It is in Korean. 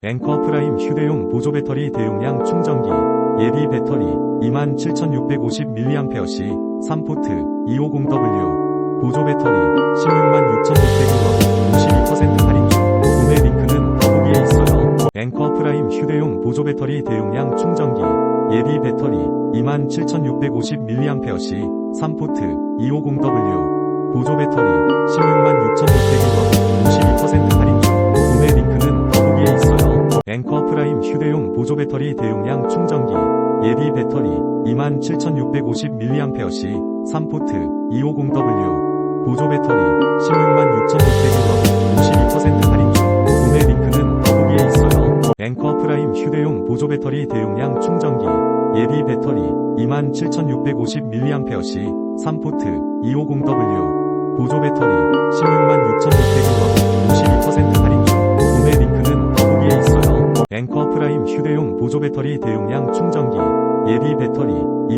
앵커 프라임 휴대용 보조 배터리 대용량 충전기 예비 배터리 27,650mAh 시 3포트 250W 보조 배터리 166,600원 52% 할인 중 구매 링크는 더보기에 있어요. 앵커 프라임 휴대용 보조 배터리 대용량 충전기 예비 배터리 27,650mAh 시 3포트 250W 보조 배터리 166,600원 프라임 휴대용 보조 배터리 대용량 충전기 예비 배터리 27,650mAh 시 3포트 250W 보조 배터리 166,600원 52% 할인 중 구매 링크는 더보기에 있어요. 앵커 프라임 휴대용 보조 배터리 대용량 충전기 예비 배터리 27,650mAh 시 3포트 250W 보조 배터리 166,600 휴대용 보조 배터리 대용량 충전기 예비 배터리